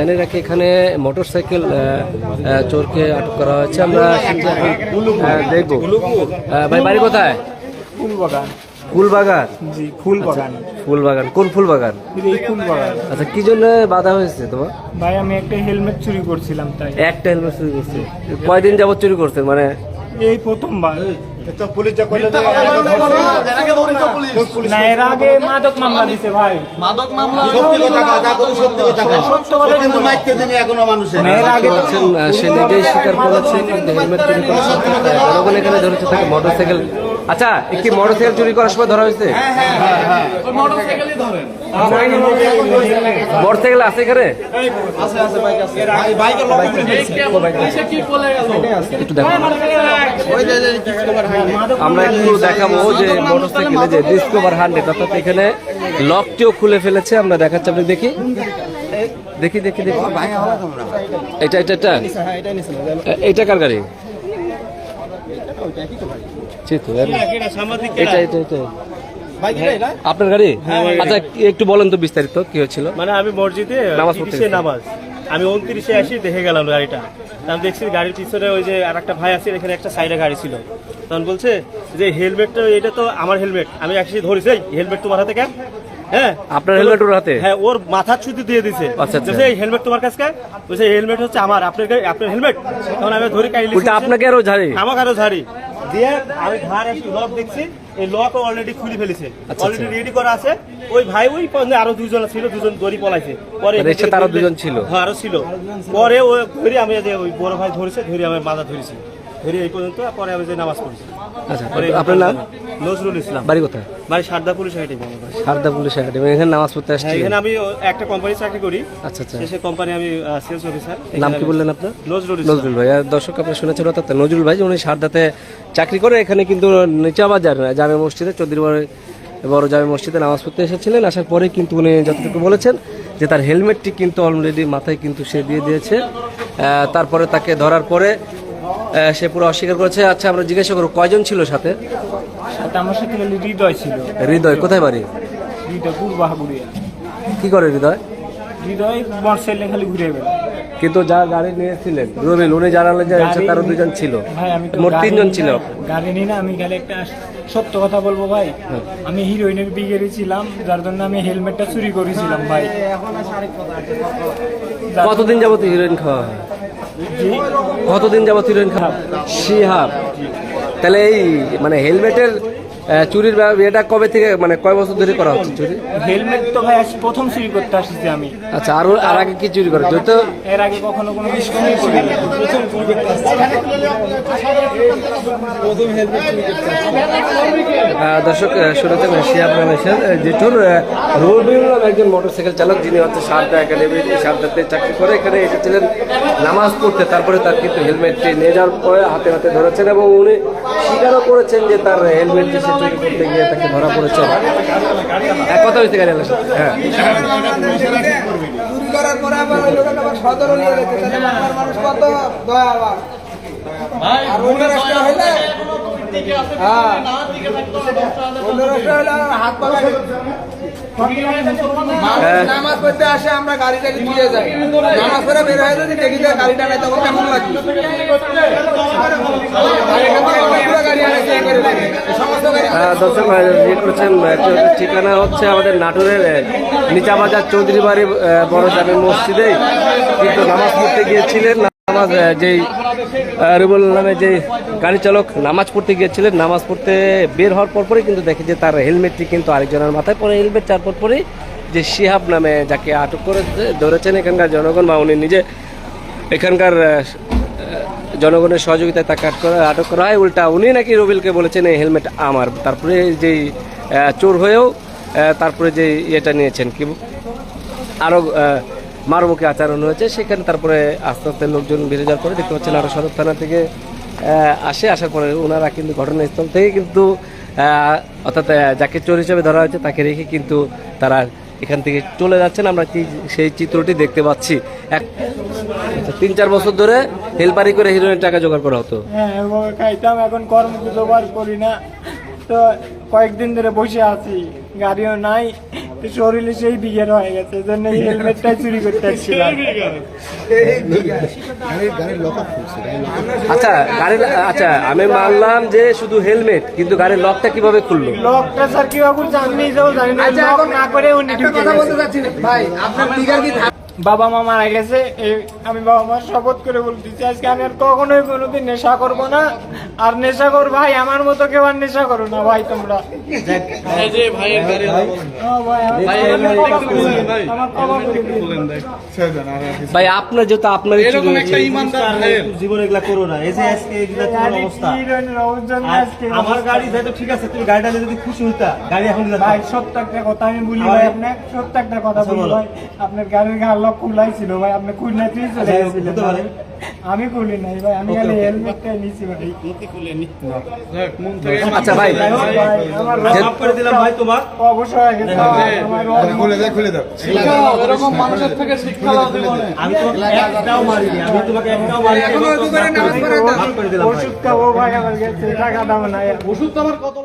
জানি রাখি এখানে মোটর সাইকেল চোরকে আটক করা হয়েছে। আমরা দেখব। ভাই বাড়ি কোথায়? ফুল বাগান ফুল বাগান জি ফুল বাগান কোন ফুল বাগান এই ফুল বাগান আচ্ছা কি জন্য বাধা হয়েছে তোমার? ভাই আমি একটা হেলমেট চুরি করছিলাম তাই। একটা হেলমেট চুরি করছে। কয়দিন যাবত চুরি করছেন মানে? এই প্রথমবার। মাদক মামলা দিছে ভাই। সে নিজেই স্বীকার হেলমেট এখানে ধরেছে তাকে মোটরসাইকেল আচ্ছা একটি মোটরসাইকেল চুরি করার সময় ধরা হয়েছে? মোটরসাইকেল আছে এখানে? একটু দেখো আমরা একটু দেখাবো যে মোটরসাইকেলে যে ডিসকভার হান্ড্রেড অর্থাৎ এখানে লকটিও খুলে ফেলেছে। আমরা দেখাচ্ছি আপনি দেখি। দেখি দেখি দেখি। এটা এটা এটা? এ- এইটা কার গাড়ি? এটা এটা এটা আপনার গাড়ি? আচ্ছা একটু বলেন তো বিস্তারিত কি হয়েছিল মানে আমি মসজিদে নামাজ পড়তে নামাজ। আমি উনত্রিশে আসি দেখে গেলাম গাড়িটা। আমি দেখছি গাড়ির পিছনে ওই যে আর একটা ভাই আছে এখানে একটা সাইডে গাড়ি ছিল। তখন বলছে যে হেলমেটটা এটা তো আমার হেলমেট। আমি একসাথে ধরেছি হেলমেট তোমার হাতে কেন? হ্যাঁ? আপনার হেলমেট ওর হাতে? হ্যাঁ ওর মাথার ছুটি দিয়ে দিছে। আচ্ছা, আচ্ছা। বলছে, এই হেলমেট তোমার কাছে কেন? বলছে হেলমেট হচ্ছে আমার আপনার আপনার হেলমেট? তখন আমি ধরে কাইলি আপনাকে আরও ঝাড়ি? আমার আরও ঝাড়ি। দিয়ে আমি ধার এসে লক দেখছি। এই লক অলরেডি খুলে ফেলেছে। আচ্ছা, অলরেডি রেডি করা আছে। ওই ভাই ওই আরও দুজন ছিল দুজন দড়ি পলাইছে। পরে মানে আরও দুজন ছিল? হ্যাঁ আরও ছিল। পরে ওই ধরে আমি ওই বড় ভাই ধরেছে ধরে আমি মাথা ধরেছি। ধরে এই পর্যন্ত পরে আমি যে নামাজ পড়ছি। আচ্ছা আপনার নাম? নজরুল ইসলাম। বাড়ি কোথায়? বাড়ি Sarada police ID Sarada police academy এখানে নামাজ পড়তে আসছি হ্যাঁ এখানে আমি একটা কোম্পানি চাকরি করি। আচ্ছা আচ্ছা। কোম্পানি আমি সেলস অফিসার নাম কি বললেন আপনার? নজরুল নজরুল ভাই। আর দর্শক আপনি শুনেছেন অর্থাৎ নজরুল ভাই উনি সারদাতে চাকরি করে এখানে কিন্তু নিচা বাজার জামে মসজিদে চৌধুরী বাড়ি জামে মসজিদে নামাজ পড়তে এসেছিলেন। আসার পরে কিন্তু উনি যতটুকু বলেছেন যে তার হেলমেটটি কিন্তু অলরেডি মাথায় কিন্তু সে দিয়ে দিয়েছে। তারপরে তাকে ধরার পরে সে পুরো অস্বীকার করেছে। আচ্ছা আমরা জিজ্ঞাসা করব কয়জন ছিল সাথে? সাথে আমার সাথে হৃদয় ছিল। হৃদয় কোথায় বাড়ি? হৃদয় পূর্বাহাগুড়িয়া কি করে হৃদয়? হৃদয় মোটরসাইকেলে খালি ঘুরে বেড়ায়। কিন্তু যা গাড়ি নিয়েছিলেন রবিল উনি জানালেন যে হচ্ছে তারও দুজন ছিল। ভাই আমি তো মোট তিনজন ছিল গাড়ি নিই না আমি খালি একটা সত্য কথা বলব ভাই। আমি হিরোইনের বিগেরে ছিলাম যার জন্য আমি হেলমেটটা চুরি করেছিলাম ভাই। যার- কতদিন যাবত হিরোইন খাওয়া হয়? কতদিন যাবত হিরোইন খারাপ? শিহাব। তাহলে এই মানে হেলমেটের চুরির এটা কবে থেকে মানে কয় বছর ধরে করা হচ্ছে চুরি? হেলমেট তো ভাই আজ প্রথম চুরি করতে আসছি আমি। আচ্ছা আরও আর আগে কি চুরি করে? যেহেতু এর আগে কখনো কোনো চুরি করিনি প্রথম চুরি করতে আসছি। আহ, দর্শক আহ, শুনেছেন শিহাব রমেশের জেঠুর রবিউল একজন মোটরসাইকেল চালক। যিনি হচ্ছে সারদা একাডেমি সারদাতে চাকরি করে। এখানে এসেছিলেন নামাজ পড়তে। তারপরে তার কিন্তু হেলমেটটি নিয়ে যাওয়ার পরে হাতে হাতে ধরেছেন এবং উনি স্বীকারও করেছেন যে তার হেলমেটটি সে চুরি করতে গিয়ে তাকে ধরা পড়েছে কথা হয়েছে গাড়ি আলাদা হ্যাঁ করার পরে নিয়ে আসে আমরা গাড়ি টাড়ি যাই নামাজ বের হয়ে যদি দেখি গাড়িটা নাই তখন কেমন লাগবে আর এখান থেকে অনেকগুলো গাড়ি আনেছে এই করে লাগে। সমস্ত গাড়ি আহ, দর্শক আহ, ইয়ে করেছেন ঠিকানা হচ্ছে আমাদের নাটোরের নিচাবাজার চৌধুরী বাড়ি বড় জামে মসজিদে। কিন্তু নামাজ পড়তে গিয়েছিলেন নামাজ যেই রুবুল নামে যে গাড়ি চালক নামাজ পড়তে গিয়েছিলেন। নামাজ পড়তে বের হওয়ার পর পরই কিন্তু দেখে যে তার হেলমেটটি কিন্তু আরেকজনের মাথায় পরে হেলমেট চার পরেই যে শিহাব নামে যাকে আটক করে ধরেছেন এখানকার জনগণ বা উনি নিজে এখানকার জনগণের সহযোগিতায় তাকে আটক করা হয়। উল্টা উনি নাকি রবিলকে বলেছেন, এই হেলমেট আমার। তারপরে যেই চোর হয়েও তারপরে যে ইয়েটা নিয়েছেন, কি আরও মারমুখী আচরণ হয়েছে। সেখানে তারপরে আস্তে আস্তে লোকজন বেড়ে যাওয়ার পরে দেখতে পাচ্ছেন আরও সদর থানা থেকে আসে। আসার পরে ওনারা কিন্তু ঘটনাস্থল থেকে কিন্তু অর্থাৎ যাকে চোর হিসেবে ধরা হয়েছে, তাকে রেখে কিন্তু তারা এখান থেকে চলে যাচ্ছেন, আমরা সেই চিত্রটি দেখতে পাচ্ছি। এক, তিন, চার বছর ধরে হেলপারি করে হিরোইনের টাকা জোগাড় করা হতো। হ্যাঁ খাইতাম, এখন কর্ম জোগাড় করি না। তো কয়েকদিন ধরে বসে আছি, গাড়িও নাই। শরীরে সেই বিঘের হয়ে গেছে জন্য এই হেলমেটটাই চুরি করতে আসছিলাম আচ্ছা গাড়ির আচ্ছা আমি মানলাম যে শুধু হেলমেট কিন্তু গাড়ির লকটা কীভাবে খুললো? লকটা স্যার কীভাবে আমি জানি না আচ্ছা, লক না করে উনি কথা বলতে চাচ্ছি। ভাই আপনার কি? বাবা মা মারা গেছে আমি বাবা মার শপথ করে বলতেছি আজকে আমি আর কখনোই কোনোদিন নেশা করব না। আর নেশা কর ভাই আমার মতো কেউ আর নেশা করো না ভাই তোমরা। ভাই, আপনার যেহেতু আপনার জীবনে এগুলা করো না। এই যে আজকে অবস্থা। আমার গাড়ি ঠিক আছে তুমি গাড়িটা যদি খুশি হইতা গাড়ি এখন ভাই সত্য একটা কথা আমি বলি ভাই আপনার সত্য একটা কথা আচ্ছা, বলি ভাই আপনার গাড়ির গাল লক খুলাই ছিল ভাই? আপনি খুলনা তুই চলে আচ্ছা, গেছিলেন আমি খুলি নাই ভাই আমি খালি হেলমেটটাই নিছি ভাই। থেকে আচ্ছা ভাই। আমার মাফ করে দিলাম ভাই তোমার। অবশ্যই হয়ে গেছে। আমার এরকম মানুষের থেকে শিক্ষা লাভ জীবনে। আমি তোমাকে একটাও মারিনি আমি তোমাকে একটাও মারিনি। এখনও দোকানে নামাজ পড়ে মাফ করে দিলাম ওষুধ খাব ভাই আমার কাছে টাকা দাম নাই ওষুধ তো আমার কত